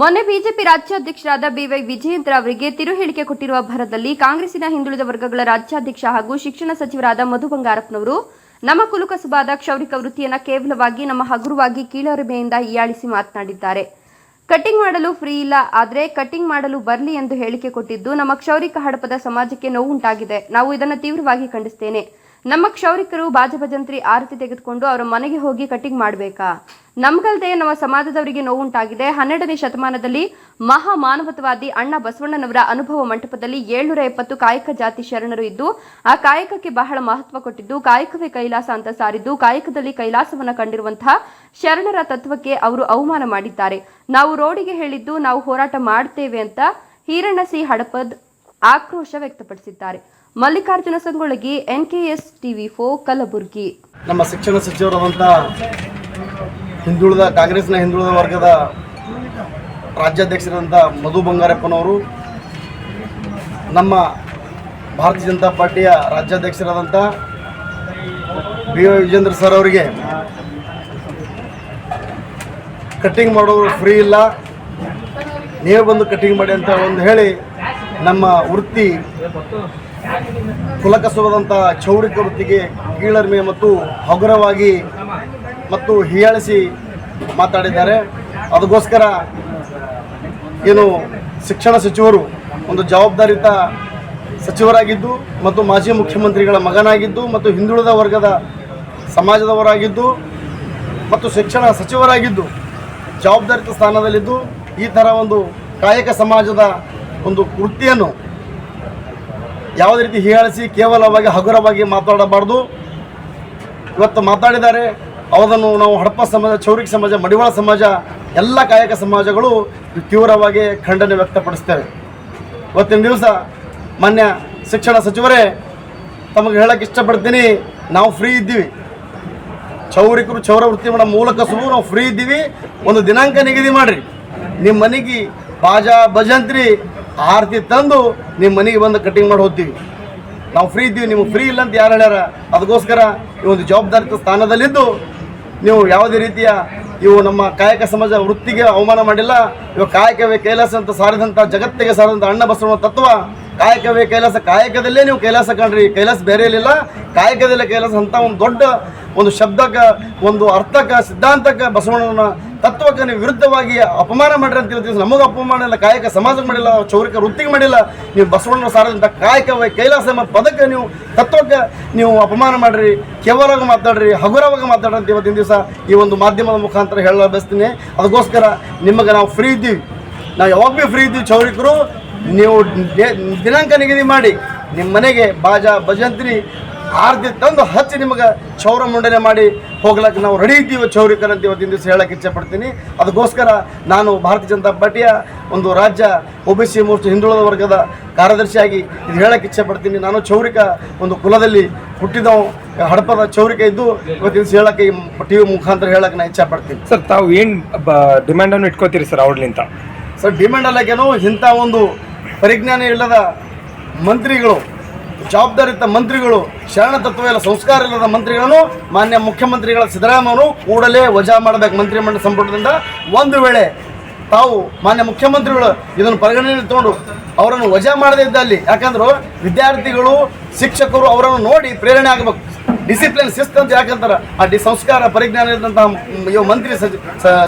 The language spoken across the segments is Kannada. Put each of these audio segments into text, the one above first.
ಮೊನ್ನೆ ಬಿಜೆಪಿ ರಾಜ್ಯಾಧ್ಯಕ್ಷರಾದ ಬಿವೈ ವಿಜಯೇಂದ್ರ ಅವರಿಗೆ ತಿರು ಹೇಳಿಕೆ ಕೊಟ್ಟಿರುವ ಭರದಲ್ಲಿ ಕಾಂಗ್ರೆಸ್ಸಿನ ಹಿಂದುಳಿದ ವರ್ಗಗಳ ರಾಜ್ಯಾಧ್ಯಕ್ಷ ಹಾಗೂ ಶಿಕ್ಷಣ ಸಚಿವರಾದ ಮಧು ಬಂಗಾರಪ್ಪನವರು, ನಮ್ಮ ಕುಲಕಸುಬಾದ ಕ್ಷೌರಿಕ ವೃತ್ತಿಯನ್ನು ಕೇವಲವಾಗಿ ನಮ್ಮ ಹಗುರವಾಗಿ ಕೀಳರಿಮೆಯಿಂದ ಹೀಯಾಳಿಸಿ ಮಾತನಾಡಿದ್ದಾರೆ. ಕಟಿಂಗ್ ಮಾಡಲು ಫ್ರೀ ಇಲ್ಲ, ಆದರೆ ಕಟಿಂಗ್ ಮಾಡಲು ಬರಲಿ ಎಂದು ಹೇಳಿಕೆ ಕೊಟ್ಟಿದ್ದು ನಮ್ಮ ಕ್ಷೌರಿಕ ಹಡಪದ ಸಮಾಜಕ್ಕೆ ನೋವುಂಟಾಗಿದೆ. ನಾವು ಇದನ್ನು ತೀವ್ರವಾಗಿ ಖಂಡಿಸ್ತೇನೆ. ನಮ್ಮ ಕ್ಷೌರಿಕರು ಬಾಜಭಜಂತ್ರಿ ಆರತಿ ತೆಗೆದುಕೊಂಡು ಅವರ ಮನೆಗೆ ಹೋಗಿ ಕಟಿಂಗ್ ಮಾಡಬೇಕಾ? ನಮ್ಗಲ್ದೆ ನಮ್ಮ ಸಮಾಜದವರಿಗೆ ನೋವುಂಟಾಗಿದೆ. ಹನ್ನೆರಡನೇ ಶತಮಾನದಲ್ಲಿ ಮಹಾ ಮಾನವತವಾದಿ ಅಣ್ಣ ಬಸವಣ್ಣನವರ ಅನುಭವ ಮಂಟಪದಲ್ಲಿ ಏಳ್ನೂರ ಎಪ್ಪತ್ತು ಕಾಯಕ ಜಾತಿ ಶರಣರು ಇದ್ದು, ಆ ಕಾಯಕಕ್ಕೆ ಬಹಳ ಮಹತ್ವ ಕೊಟ್ಟಿದ್ದು, ಕಾಯಕವೇ ಕೈಲಾಸ ಅಂತ ಸಾರಿದ್ದು, ಕಾಯಕದಲ್ಲಿ ಕೈಲಾಸವನ್ನ ಕಂಡಿರುವಂತಹ ಶರಣರ ತತ್ವಕ್ಕೆ ಅವರು ಅವಮಾನ ಮಾಡಿದ್ದಾರೆ. ನಾವು ರೋಡಿಗೆ ಹೇಳಿದ್ದು, ನಾವು ಹೋರಾಟ ಮಾಡ್ತೇವೆ ಅಂತ ಹೀರಣಸಿ ಹಡಪದ್ ಆಕ್ರೋಶ ವ್ಯಕ್ತಪಡಿಸಿದ್ದಾರೆ. ಮಲ್ಲಿಕಾರ್ಜುನ ಸಂಗೊಳಗಿ ಎನ್ಕೆಎಸ್ ಟಿವಿ ಫೋ ಕಲಬುರ್ಗಿ. ನಮ್ಮ ಶಿಕ್ಷಣ ಸಚಿವರಾದಂಥ ಹಿಂದುಳಿದ ಕಾಂಗ್ರೆಸ್ನ ಹಿಂದುಳಿದ ವರ್ಗದ ರಾಜ್ಯಾಧ್ಯಕ್ಷರಾದಂಥ ಮಧು ಬಂಗಾರಪ್ಪನವರು, ನಮ್ಮ ಭಾರತೀಯ ಜನತಾ ಪಾರ್ಟಿಯ ರಾಜ್ಯಾಧ್ಯಕ್ಷರಾದಂಥ ಬಿ ವೈ ವಿಜೇಂದ್ರ ಸರ್ ಅವರಿಗೆ ಕಟ್ಟಿಂಗ್ ಮಾಡೋರು ಫ್ರೀ ಇಲ್ಲ. ನೀವೇ ಬಂದು ಕಟ್ಟಿಂಗ್ ಮಾಡಿ ಅಂತ ಒಂದು ಹೇಳಿ ನಮ್ಮ ವೃತ್ತಿ ಕುಲಕಸುವಾದಂಥ ಚೌರಿಕ ವೃತ್ತಿಗೆ ಕೀಳರ್ಮೆ ಮತ್ತು ಹಗುರವಾಗಿ ಮತ್ತು ಹೀಯಾಳಿಸಿ ಮಾತಾಡಿದ್ದಾರೆ. ಅದಕ್ಕೋಸ್ಕರ ಏನು ಶಿಕ್ಷಣ ಸಚಿವರು ಒಂದು ಜವಾಬ್ದಾರಿತ ಸಚಿವರಾಗಿದ್ದು ಮತ್ತು ಮಾಜಿ ಮುಖ್ಯಮಂತ್ರಿಗಳ ಮಗನಾಗಿದ್ದು ಮತ್ತು ಹಿಂದುಳಿದ ವರ್ಗದ ಸಮಾಜದವರಾಗಿದ್ದು ಮತ್ತು ಶಿಕ್ಷಣ ಸಚಿವರಾಗಿದ್ದು ಜವಾಬ್ದಾರಿತ ಸ್ಥಾನದಲ್ಲಿದ್ದು ಈ ಥರ ಒಂದು ಕಾಯಕ ಸಮಾಜದ ಒಂದು ವೃತ್ತಿಯನ್ನು ಯಾವುದೇ ರೀತಿ ಹೀಯಾಳಿಸಿ ಕೇವಲವಾಗಿ ಹಗುರವಾಗಿ ಮಾತಾಡಬಾರ್ದು. ಇವತ್ತು ಮಾತಾಡಿದ್ದಾರೆ, ಅವರನ್ನು ನಾವು ಹಡಪ ಸಮಾಜ, ಚೌರಿಕ ಸಮಾಜ, ಮಡಿವಾಳ ಸಮಾಜ, ಎಲ್ಲ ಕಾಯಕ ಸಮಾಜಗಳು ತೀವ್ರವಾಗಿ ಖಂಡನೆ ವ್ಯಕ್ತಪಡಿಸ್ತೇವೆ ಇವತ್ತಿನ ದಿವಸ ಮಾನ್ಯ ಶಿಕ್ಷಣ ಸಚಿವರೇ, ತಮಗೆ ಹೇಳಕ್ಕೆ ಇಷ್ಟಪಡ್ತೀನಿ, ನಾವು ಫ್ರೀ ಇದ್ದೀವಿ. ಚೌರಿಕರು ಚೌರ ವೃತ್ತಿ ಮಾಡೋ ಮೂಲಕ ಸುಮು ನಾವು ಫ್ರೀ ಇದ್ದೀವಿ. ಒಂದು ದಿನಾಂಕ ನಿಗದಿ ಮಾಡಿರಿ. ನಿಮ್ಮ ಮನೆಗೆ ಬಾಜಾ ಭಜಂತ್ರಿ ಆರತಿ ತಂದು ನಿಮ್ಮ ಮನೆಗೆ ಬಂದು ಕಟಿಂಗ್ ಮಾಡಿ ಹೋಗ್ತೀವಿ. ನಾವು ಫ್ರೀ ಇದ್ದೀವಿ, ನಿಮಗೆ ಫ್ರೀ ಇಲ್ಲ ಅಂತ ಯಾರು ಹೇಳ್ಯಾರ? ಅದಕ್ಕೋಸ್ಕರ ಈ ಒಂದು ಜವಾಬ್ದಾರಿತ ಸ್ಥಾನದಲ್ಲಿದ್ದು ನೀವು ಯಾವುದೇ ರೀತಿಯ ಇವು ನಮ್ಮ ಕಾಯಕ ಸಮಾಜ ವೃತ್ತಿಗೆ ಅವಮಾನ ಮಾಡಿಲ್ಲ. ಇವು ಕಾಯಕವೇ ಕೈಲಾಸ ಅಂತ ಸಾರಿದಂಥ ಜಗತ್ತಿಗೆ ಸಾರಿದಂಥ ಅಣ್ಣ ಬಸವಣ್ಣ ತತ್ವ. ಕಾಯಕವೇ ಕೈಲಾಸ, ಕಾಯಕದಲ್ಲೇ ನೀವು ಕೈಲಾಸ ಕಾಣ್ರಿ. ಕೈಲಾಸ ಬೇರೆ ಇರಲಿಲ್ಲ ಕಾಯಕದಲ್ಲೇ ಕೈಲಾಸ ಅಂತ ಒಂದು ದೊಡ್ಡ ಒಂದು ಶಬ್ದಕ್ಕೆ ಒಂದು ಅರ್ಥಕ್ಕೆ ಸಿದ್ಧಾಂತಕ್ಕೆ ಬಸವಣ್ಣನ ತತ್ವಕ್ಕೆ ವಿರುದ್ಧವಾಗಿ ಅಪಮಾನ ಮಾಡಿರಿ ಅಂತ ಹೇಳ್ತೀವಿ ನಮಗೆ ಅಪಮಾನ ಇಲ್ಲ ಕಾಯಕ ಸಮಾಜಕ್ಕೆ ಮಾಡಿಲ್ಲ, ಚೌರಿಕ ವೃತ್ತಿಗೆ ಮಾಡಿಲ್ಲ. ನೀವು ಬಸವಣ್ಣ ಸಾರದಂಥ ಕಾಯಕ ಕೈಲಾಸ ಎಂಬ ಪದಕ್ಕೆ ನೀವು ತತ್ವಕ್ಕೆ ನೀವು ಅಪಮಾನ ಮಾಡ್ರಿ ಕೇವಲವಾಗಿ ಮಾತಾಡ್ರಿ, ಹಗುರವಾಗಿ ಮಾತಾಡ್ರಿ ಅಂತ ಇವತ್ತಿನ ದಿವಸ ಈ ಒಂದು ಮಾಧ್ಯಮದ ಮುಖಾಂತರ ಹೇಳ ಬಯಸ್ತೀನಿ. ಅದಕ್ಕೋಸ್ಕರ ನಿಮಗೆ ನಾವು ಫ್ರೀ ಇದ್ದೀವಿ. ನಾವು ಯಾವಾಗ ಭೀ ಫ್ರೀ ಇದ್ದೀವಿ ಚೌರಿಕರು, ನೀವು ದಿನಾಂಕ ನಿಗದಿ ಮಾಡಿ, ನಿಮ್ಮ ಮನೆಗೆ ಬಾಜಾ ಭಜಂತ್ರಿ ಆರ್ತಿ ತಂದು ಹಚ್ಚಿ ನಿಮಗೆ ಚೌರ ಮುಂಡನೆ ಮಾಡಿ ಹೋಗ್ಲಕ್ಕೆ ನಾವು ರೆಡಿ ಇದ್ದೀವಿ ಚೌರಿಕರ್ ಅಂತ ಇವತ್ತಿನ ದಿವಸ ಹೇಳಕ್ಕೆ ಇಚ್ಛೆಪಡ್ತೀನಿ ಅದಕ್ಕೋಸ್ಕರ ನಾನು ಭಾರತೀಯ ಜನತಾ ಪಾರ್ಟಿಯ ಒಂದು ರಾಜ್ಯ ಒ ಬಿ ಸಿ ಮೋರ್ಚಾ ಹಿಂದುಳಿದ ವರ್ಗದ ಕಾರ್ಯದರ್ಶಿಯಾಗಿ ಇದು ಹೇಳಕ್ಕೆ ಇಚ್ಛೆಪಡ್ತೀನಿ ನಾನು ಚೌರಿಕ ಒಂದು ಕುಲದಲ್ಲಿ ಹುಟ್ಟಿದವು ಹಡಪದ ಚೌರಿಕ ಇದ್ದು ಇವತ್ತಿನ ದಿವಸ ಹೇಳಕ್ಕೆ ಟಿ ವಿ ಮುಖಾಂತರ ಹೇಳಕ್ಕೆ ನಾನು ಇಚ್ಛೆ ಪಡ್ತೀನಿ. ಸರ್ ತಾವು ಏನು ಡಿಮ್ಯಾಂಡನ್ನು ಇಟ್ಕೋತೀರಿ ಸರ್ ಅವ್ರಲಿಂತ ಸರ್ ಡಿಮ್ಯಾಂಡ್ ಅಲ್ಲಕ್ಕೇನು ಇಂಥ ಒಂದು ಪರಿಜ್ಞಾನ ಇಲ್ಲದ ಮಂತ್ರಿಗಳು ಜವಾಬ್ದಾರಿತ ಮಂತ್ರಿಗಳು, ಶರಣ ತತ್ವ ಇಲ್ಲ ಸಂಸ್ಕಾರ ಇಲ್ಲದ ಮಂತ್ರಿಗಳನ್ನು ಮಾನ್ಯ ಮುಖ್ಯಮಂತ್ರಿಗಳ ಸಿದ್ದರಾಮಯ್ಯವರು ಕೂಡಲೇ ವಜಾ ಮಾಡಬೇಕು ಮಂತ್ರಿಮಂಡಲ ಸಂಪುಟದಿಂದ. ಒಂದು ವೇಳೆ ತಾವು ಮಾನ್ಯ ಮುಖ್ಯಮಂತ್ರಿಗಳು ಇದನ್ನು ಪರಿಗಣನೆ ತಗೊಂಡು ಅವರನ್ನು ವಜಾ ಮಾಡದೇ ಇದ್ದಲ್ಲಿ, ಯಾಕಂದ್ರೆ ವಿದ್ಯಾರ್ಥಿಗಳು, ಶಿಕ್ಷಕರು ಅವರನ್ನು ನೋಡಿ ಪ್ರೇರಣೆ ಆಗಬೇಕು. ಡಿಸಿಪ್ಲಿನ್ ಶಿಸ್ತು ಅಂತ ಯಾಕಂತಾರೆ? ಆ ಡಿ ಸಂಸ್ಕಾರ ಪರಿಜ್ಞಾನ ಇದ್ದಂತಹ ಇವ ಮಂತ್ರಿ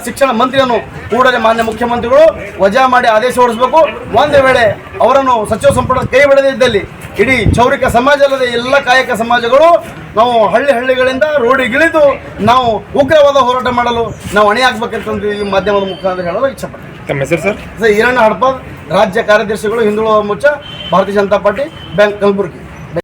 ಶಿಕ್ಷಣ ಮಂತ್ರಿಯನ್ನು ಕೂಡಲೇ ಮಾನ್ಯ ಮುಖ್ಯಮಂತ್ರಿಗಳು ವಜಾ ಮಾಡಿ ಆದೇಶ ಹೊರಡಿಸಬೇಕು. ಒಂದು ವೇಳೆ ಅವರನ್ನು ಸಚಿವ ಸಂಪುಟ ಕೈ ಬಿಡದೇ ಇದ್ದಲ್ಲಿ ಇಡೀ ಚೌರಿಕ ಸಮಾಜ ಅಲ್ಲದೆ ಎಲ್ಲ ಕಾಯಕ ಸಮಾಜಗಳು ನಾವು ಹಳ್ಳಿ ಹಳ್ಳಿಗಳಿಂದ ರೋಡಿಗಿಳಿದು ನಾವು ಉಗ್ರವಾದ ಹೋರಾಟ ಮಾಡಲು ನಾವು ಅಣಿಯಾಗಬೇಕಂತ ಈ ಮಾಧ್ಯಮದ ಮುಖಾಂತರ ಹೇಳಲು ಇಚ್ಛಪಡ್ತೀನಿ. ತಮ್ಮ ಹೆಸರು ಸರ್? ಸರ್ ಈರಣ್ಣ ಹಡ್ಪಾದ್ ರಾಜ್ಯ ಕಾರ್ಯದರ್ಶಿಗಳು ಹಿಂದುಳುವ ಮುಚ್ಚ ಭಾರತೀಯ ಜನತಾ ಪಾರ್ಟಿ ಬ್ಯಾಂಕ್ ಕಲಬುರಗಿ.